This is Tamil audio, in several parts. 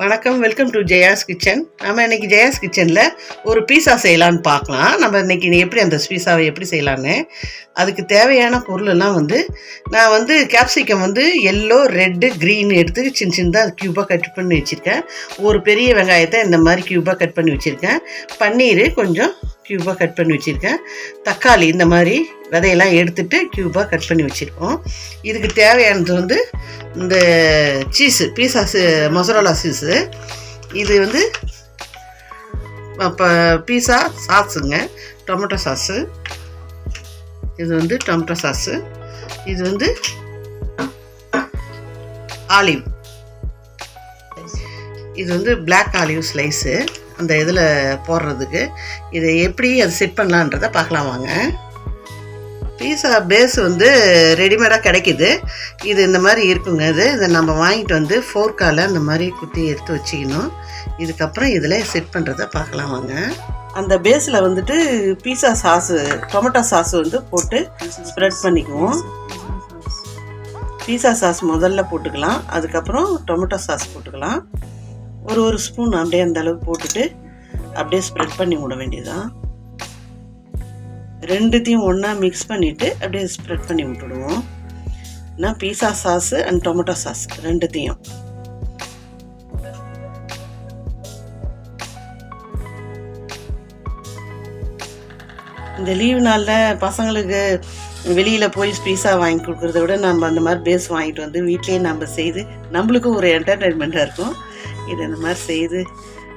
வணக்கம் வெல்கம் டு ஜெயாஸ் கிச்சன் நம்ம இன்னைக்கு ஜெயாஸ் கிச்சனில் ஒரு பீஸா செய்யலான்னு பார்க்கலாம். நம்ம இன்னைக்கு எப்படி அந்த பீஸாவை எப்படி செய்யலான்னு அதுக்கு தேவையான பொருளெல்லாம் வந்து நான் வந்து கேப்சிகம் வந்து எல்லோ ரெட்டு க்ரீன் எடுத்து சின்ன சின்னதாக க்யூபாக கட் பண்ணி வச்சுருக்கேன். ஒரு பெரிய வெங்காயத்தை இந்த மாதிரி க்யூபாக கட் பண்ணி வச்சுருக்கேன். பன்னீர் கொஞ்சம் க்யூபாக கட் பண்ணி வச்சுருக்கேன். தக்காளி இந்த மாதிரி விதையெல்லாம் எடுத்துட்டு க்யூபாக கட் பண்ணி வச்சுருக்கோம். இதுக்கு தேவையானது வந்து இந்த சீஸு பீஸா மொசரோலா சீஸு இது வந்து இப்போ பீஸா சாஸுங்க டொமேட்டோ சாஸு இது வந்து டொமேட்டோ சாஸு இது வந்து ஆலிவ் இது வந்து பிளாக் ஆலிவ் ஸ்லைஸு அந்த இதில் போடுறதுக்கு. இதை எப்படி அது செட் பண்ணலான்றதை பார்க்கலாம் வாங்க. பீஸா பேஸ் வந்து ரெடிமேடாக கிடைக்குது. இது இந்த மாதிரி இருக்குங்க இது. இதை நம்ம வாங்கிட்டு வந்து ஃபோர்க்கால் அந்த மாதிரி குத்தி எடுத்து வச்சுக்கணும். இதுக்கப்புறம் இதில் செட் பண்ணுறதை பார்க்கலாம் வாங்க. அந்த பேஸில் வந்துட்டு பீஸா சாஸு டொமேட்டோ சாஸ் வந்து போட்டு ஸ்ப்ரெட் பண்ணிக்குவோம். பீஸா சாஸ் முதல்ல போட்டுக்கலாம். அதுக்கப்புறம் டொமேட்டோ சாஸ் போட்டுக்கலாம். ஒரு ஒரு ஸ்பூன் அப்படியே அந்த அளவுக்கு போட்டுட்டு அப்படியே ஸ்ப்ரெட் பண்ணி விட வேண்டியதுதான். ரெண்டுத்தையும் ஒன்றா மிக்ஸ் பண்ணிவிட்டு அப்படியே ஸ்ப்ரெட் பண்ணி விட்டுடுவோம். நான் pizza sauce and tomato sauce ரெண்டுத்தையும். இந்த லீவு நாளில் பசங்களுக்கு வெளியில் போய் பீஸா வாங்கி கொடுக்குறத விட நம்ம அந்த மாதிரி பேஸ் வாங்கிட்டு வந்து வீட்லேயே நம்ம செய்து நம்மளுக்கும் ஒரு என்டர்டைன்மெண்ட்டாக இருக்கும். இது இந்த மாதிரி செய்து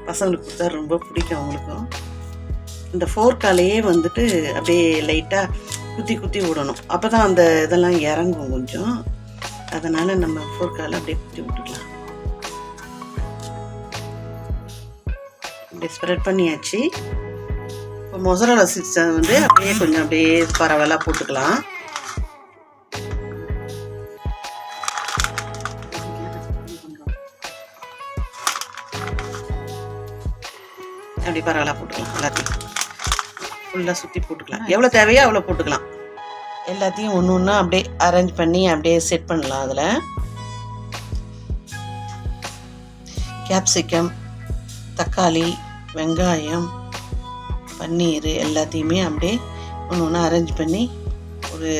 பசங்களுக்கு கொடுத்தா ரொம்ப பிடிக்கும் அவங்களுக்கும். இந்த ஃபோர்க்காலேயே வந்துட்டு அப்படியே லைட்டாக குத்தி குத்தி விடணும். அப்போ தான் அந்த இதெல்லாம் இறங்கும் கொஞ்சம். அதனால் நம்ம ஃபோர்க்கால் அப்படியே குத்தி விட்டுக்கலாம். அப்படியே ஸ்ப்ரெட் பண்ணியாச்சு. இப்போ மொசரோலா சிக்ஸை வந்து அப்படியே கொஞ்சம் அப்படியே பரவலாக போட்டுக்கலாம். அப்படி பரவலாக போட்டுக்கலாம். எல்லாத்தையும். ஃபுல்லாக சுற்றி போட்டுக்கலாம். எவ்வளோ தேவையோ அவ்வளோ போட்டுக்கலாம். எல்லாத்தையும் ஒன்று ஒன்றா அப்படியே அரேஞ்ச் பண்ணி அப்படியே செட் பண்ணலாம் அதில். கேப்சிகம் தக்காளி வெங்காயம் பன்னீர் எல்லாத்தையுமே அப்படியே ஒன்று ஒன்றா அரேஞ்ச் பண்ணி ஒரு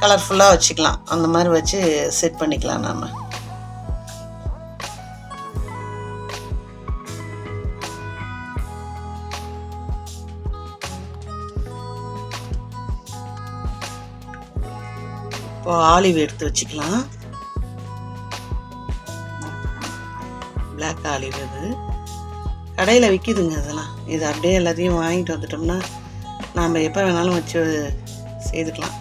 கலர்ஃபுல்லாக வச்சுக்கலாம். அந்த மாதிரி வச்சு செட் பண்ணிக்கலாம் நாம். ஆலிவ் எடுத்து வச்சுக்கலாம். பிளாக் ஆலிவ் இது கடையில் விற்கிதுங்க அதெல்லாம். இது அப்படியே எல்லாத்தையும் வாங்கிட்டு வந்துட்டோம்னா நாம் எப்போ வேணாலும் வச்சு செய்துக்கலாம்.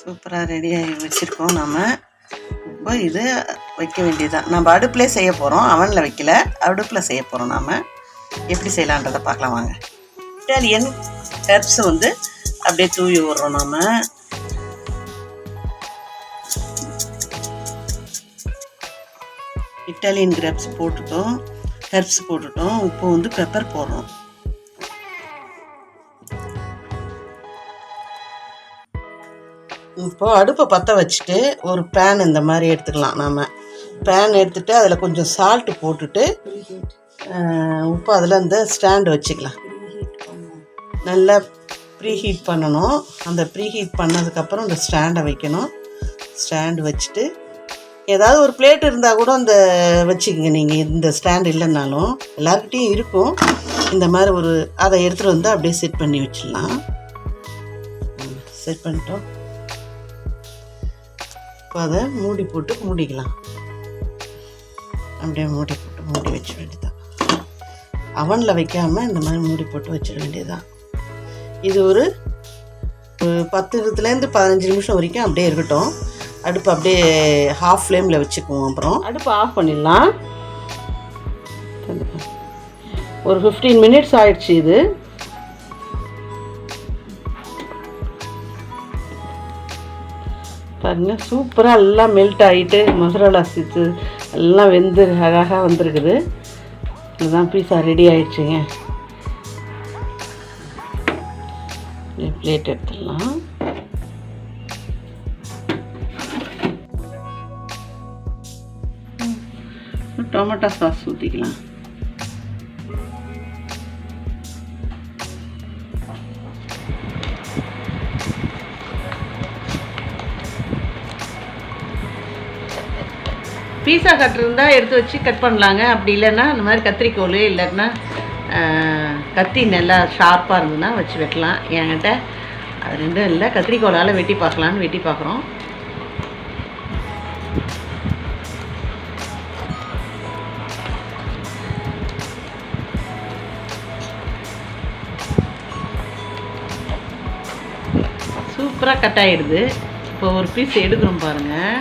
சூப்பராக ரெடியாகி வச்சுருக்கோம் நாம். இப்போ இது வைக்க வேண்டியதுதான். நம்ம அடுப்புலேயே செய்ய போகிறோம் அவனில் வைக்கல. அடுப்பில் செய்ய போகிறோம் நாம். எப்படி செய்யலான்றதை பார்க்கலாம் வாங்க. இட்டாலியன் ஹெர்ப்ஸ் வந்து அப்படியே தூவி விடுறோம் நாம். இட்டாலியன் கிரப்ஸ் போட்டுட்டோம். ஹெர்ப்ஸ் போட்டுட்டோம். உப்பு வந்து பெப்பர் போடுறோம். இப்போது அடுப்பை பற்ற வச்சுட்டு ஒரு பேன் இந்த மாதிரி எடுத்துக்கலாம் நாம். பேன் எடுத்துட்டு அதில் கொஞ்சம் சால்ட்டு போட்டுட்டு உப்பு அதில் இந்த ஸ்டாண்டு வச்சுக்கலாம். நல்லா ப்ரீ ஹீட் பண்ணணும். அந்த ப்ரீ ஹீட் பண்ணதுக்கப்புறம் இந்த ஸ்டாண்டை வைக்கணும். ஸ்டாண்டு வச்சுட்டு ஏதாவது ஒரு பிளேட் இருந்தால் கூட அந்த வச்சுக்கோங்க. நீங்கள் இந்த ஸ்டாண்ட் இல்லைன்னாலும் எல்லாருக்கிட்டேயும் இருக்கும். இந்த மாதிரி ஒரு அதை எடுத்துகிட்டு வந்து அப்படியே செட் பண்ணி வச்சிடலாம். செட் பண்ணிட்டோம். இப்போ அதை மூடி போட்டு மூடிக்கலாம். அப்படியே மூடி போட்டு மூடி வச்ச வேண்டியதான் அவனில் வைக்காமல் இந்த மாதிரி மூடி போட்டு வச்சிட வேண்டியதான் இது ஒரு பத்து இருபதுலேருந்து பதினஞ்சு நிமிஷம் வரைக்கும் அப்படியே இருக்கட்டும். அடுப்பு அப்படியே ஹாஃப் ஃப்ளேமில் வச்சுக்குவோம் அப்புறம். அடுப்பு ஆஃப் பண்ணிடலாம். ஒரு ஃபிஃப்டீன் மினிட்ஸ் ஆயிடுச்சு இது. பாருங்க சூப்பராக எல்லாம் மெல்ட் ஆகிட்டு மசாலா சித்து எல்லாம் வெந்து அழகாக வந்திருக்குது. இதுதான் பீஸா ரெடி ஆயிடுச்சுங்க. பிளேட் எடுத்துடலாம். டொமேட்டோ சாஸ் ஊற்றிக்கலாம் பீஸா கட் இருந்தால் எடுத்து வச்சு கட் பண்ணலாங்க. அப்படி இல்லைன்னா இந்த மாதிரி கத்திரிக்கோல் இல்லைன்னா கத்தி நல்லா ஷார்ப்பாக இருந்ததுன்னா வச்சு வெட்டலாம். என்கிட்ட அது ரெண்டும் இல்லை. கத்திரிக்கோலால் வெட்டி பார்க்கலான்னு வெட்டி பார்க்குறோம். சூப்பராக கட் ஆகிடுது இப்போ ஒரு பீஸ் எடுக்கிறோம் பாருங்கள்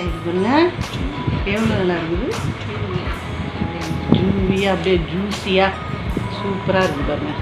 கட் ஆகிடுதுங்க எவ்வளோ நல்லா இருக்குது? ஜூவியாக அப்படியே ஜூஸியாக சூப்பராக இருக்குது பாருங்கள்